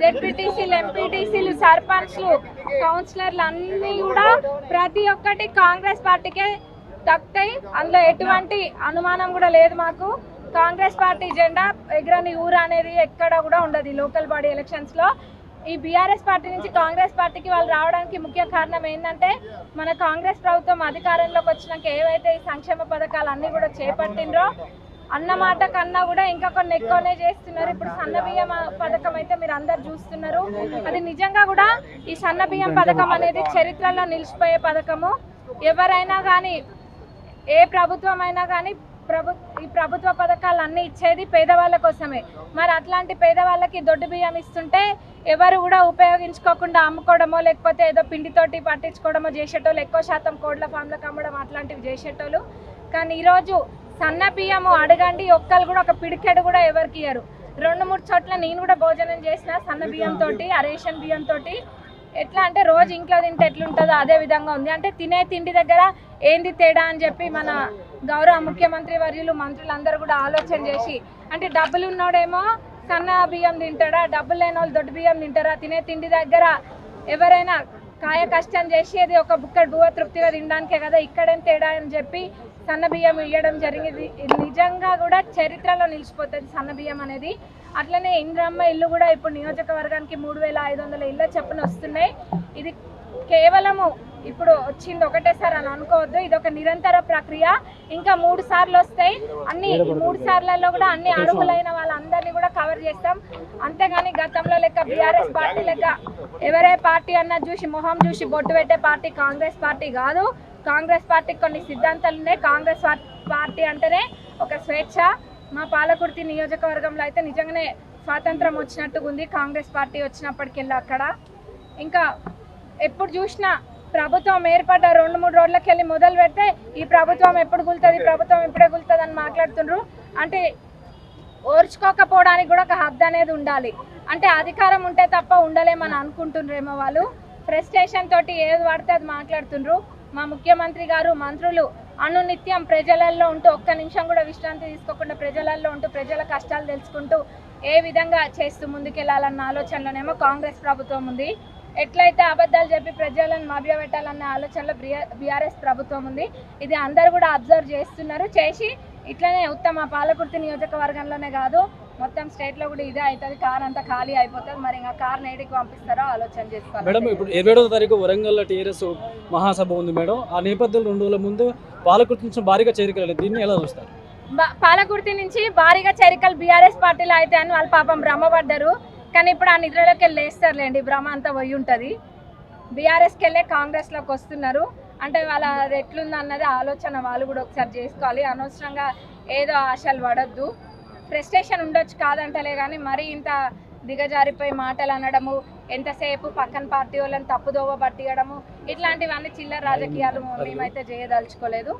జెడ్పీటీసీలు ఎంపీటీసీలు సర్పంచ్లు కౌన్సిలర్లు అన్నీ కూడా ప్రతి ఒక్కటి కాంగ్రెస్ పార్టీకే దక్కుతాయి అందులో ఎటువంటి అనుమానం కూడా లేదు మాకు. కాంగ్రెస్ పార్టీ జెండా ఎగరని ఊరు అనేది ఎక్కడ కూడా ఉండదు లోకల్ బాడీ ఎలక్షన్స్లో. ఈ బీఆర్ఎస్ పార్టీ నుంచి కాంగ్రెస్ పార్టీకి వాళ్ళు రావడానికి ముఖ్య కారణం ఏంటంటే మన కాంగ్రెస్ ప్రభుత్వం అధికారంలోకి వచ్చినాక ఏవైతే ఈ సంక్షేమ పథకాలు అన్నీ కూడా చేపట్టిండ్రో అన్న మాట కన్నా కూడా ఇంకా కొన్ని ఎక్కువనే చేస్తున్నారు. ఇప్పుడు సన్న బియ్యం పథకం అయితే మీరు అందరు చూస్తున్నారు. అది నిజంగా కూడా ఈ సన్న బియ్యం పథకం అనేది చరిత్రలో నిలిచిపోయే పథకము. ఎవరైనా కానీ ఏ ప్రభుత్వం అయినా కానీ ప్రభు ఈ ప్రభుత్వ పథకాలు అన్నీ ఇచ్చేది పేదవాళ్ళ కోసమే. మరి అట్లాంటి పేదవాళ్ళకి దొడ్డు బియ్యం ఇస్తుంటే ఎవరు కూడా ఉపయోగించుకోకుండా అమ్ముకోవడమో లేకపోతే ఏదో పిండితోటి పట్టించుకోవడమో చేసేటోళ్ళు ఎక్కువ శాతం కోడ్ల ఫామ్లకు అమ్మడం అట్లాంటివి చేసేటోళ్ళు. కానీ ఈరోజు సన్న బియ్యము అడగండి ఒక్కరు కూడా ఒక పిడికెడు కూడా ఎవరికి ఇయ్యరు. రెండు మూడు చోట్ల నేను కూడా భోజనం చేసిన సన్న బియ్యంతో అరేషన్ బియ్యంతో బియ్యం తోటి. ఎట్లా అంటే రోజు ఇంట్లో తింటే ఎట్లుంటుందో అదే విధంగా ఉంది. అంటే తినే తిండి దగ్గర ఏంది తేడా అని చెప్పి మన గౌరవ ముఖ్యమంత్రి వర్యులు మంత్రులందరూ కూడా ఆలోచన చేసి అంటే డబ్బులు ఉన్నోడేమో సన్న బియ్యం తింటాడా డబ్బులు లేని వాళ్ళు దొడ్డు బియ్యం తింటారా? తినే తిండి దగ్గర ఎవరైనా కాయ కష్టం చేసి అది ఒక బుక్క డూవ తృప్తిగా తినడానికే కదా ఇక్కడేం తేడా అని చెప్పి సన్న బియ్యం ఇవ్వడం జరిగింది. నిజంగా కూడా చరిత్రలో నిలిచిపోతుంది సన్న బియ్యం అనేది. అట్లనే ఇంద్రమ్మ ఇల్లు కూడా ఇప్పుడు నియోజకవర్గానికి మూడు వేల ఐదు వందల ఇళ్ళ చెప్పున వస్తున్నాయి. ఇది కేవలము ఇప్పుడు వచ్చింది ఒకటేసారి అని అనుకోవద్దు. ఇది ఒక నిరంతర ప్రక్రియ. ఇంకా మూడు సార్లు వస్తాయి. అన్ని మూడు సార్లలో కూడా అన్ని అర్హులైన వాళ్ళందరినీ కూడా కవర్ చేస్తాం. అంతేగాని గతంలో లెక్క బీఆర్ఎస్ పార్టీ లెక్క ఎవరే పార్టీ అన్నది చూసి మొహం చూసి బొట్టు పెట్టే పార్టీ కాంగ్రెస్ పార్టీ కాదు. కాంగ్రెస్ పార్టీకి కొన్ని సిద్ధాంతాలు ఉన్నాయి. కాంగ్రెస్ పార్టీ అంటేనే ఒక స్వేచ్ఛ. మా పాలకుర్తి నియోజకవర్గంలో అయితే నిజంగానే స్వాతంత్రం వచ్చినట్టుగా ఉంది కాంగ్రెస్ పార్టీ వచ్చినప్పటికెళ్ళి అక్కడ. ఇంకా ఎప్పుడు చూసినా ప్రభుత్వం ఏర్పడ్డ రెండు మూడు రోడ్లకి వెళ్ళి మొదలు పెడితే ఈ ప్రభుత్వం ఎప్పుడు గుల్తుంది ప్రభుత్వం ఎప్పుడే గుల్తుంది అని మాట్లాడుతుండ్రు. అంటే ఓర్చుకోకపోవడానికి కూడా ఒక హద్దు అనేది ఉండాలి. అంటే అధికారం ఉంటే తప్ప ఉండలేమని అనుకుంటుండ్రేమో వాళ్ళు. ఫ్రస్ట్రేషన్ తోటి ఏది పడితే అది మాట్లాడుతుండ్రు. మా ముఖ్యమంత్రి గారు మంత్రులు అనునిత్యం ప్రజలలో ఉంటూ ఒక్క నిమిషం కూడా విశ్రాంతి తీసుకోకుండా ప్రజలలో ఉంటూ ప్రజల కష్టాలు తెలుసుకుంటూ ఏ విధంగా చేస్తూ ముందుకెళ్ళాలన్న ఆలోచనలోనేమో కాంగ్రెస్ ప్రభుత్వం ఉంది. ఎట్లయితే అబద్ధాలు చెప్పి ప్రజలను మభ్యపెట్టాలన్న ఆలోచనలో బీఆర్ఎస్ ప్రభుత్వం ఉంది. ఇది అందరు కూడా అబ్జర్వ్ చేస్తున్నారు. చేసి ఇట్లనే ఉత్తమ పాలకుర్తి నియోజకవర్గంలోనే కాదు మొత్తం స్టేట్లో కూడా ఇదే అవుతుంది. కార్ అంతా ఖాళీ అయిపోతుంది. మరి ఇంకా కార్ నేటికి పంపిస్తారో? ఆలోచన మేడం చేసుకోవాలి ఇప్పుడు ఇరవై ఏడవ తారీఖు వరంగల్ టీఆర్ఎస్ మహాసభ ఉంది మేడం. ఆ నేపథ్యంలో రెండు రోజుల ముందు పాలకుర్తి నుంచి భారీగా చేరికలు దీన్ని ఎలా చూస్తారు? పాలకుర్తి నుంచి భారీగా చేరికలు బీఆర్ఎస్ పార్టీలో అయితే అని వాళ్ళు పాపం భ్రమపడ్డారు. కానీ ఇప్పుడు ఆ నిద్రలోకి వెళ్ళి లేస్తారులేండి. భ్రమ అంతా పోయి ఉంటుంది. బీఆర్ఎస్కి వెళ్ళే కాంగ్రెస్లోకి వస్తున్నారు. అంటే వాళ్ళ అది ఎట్లుంది అన్నది ఆలోచన వాళ్ళు కూడా ఒకసారి చేసుకోవాలి. అనవసరంగా ఏదో ఆశలు పడొద్దు. ఫ్రస్ట్రేషన్ ఉండొచ్చు కాదంటలే కానీ మరీ ఇంత దిగజారిపోయి మాటలు అనడము ఎంతసేపు పక్కన పార్టీ వాళ్ళని తప్పుదోవ పట్టియడము ఇట్లాంటివన్నీ చిల్లర రాజకీయాలు మేమైతే చేయదలుచుకోలేదు.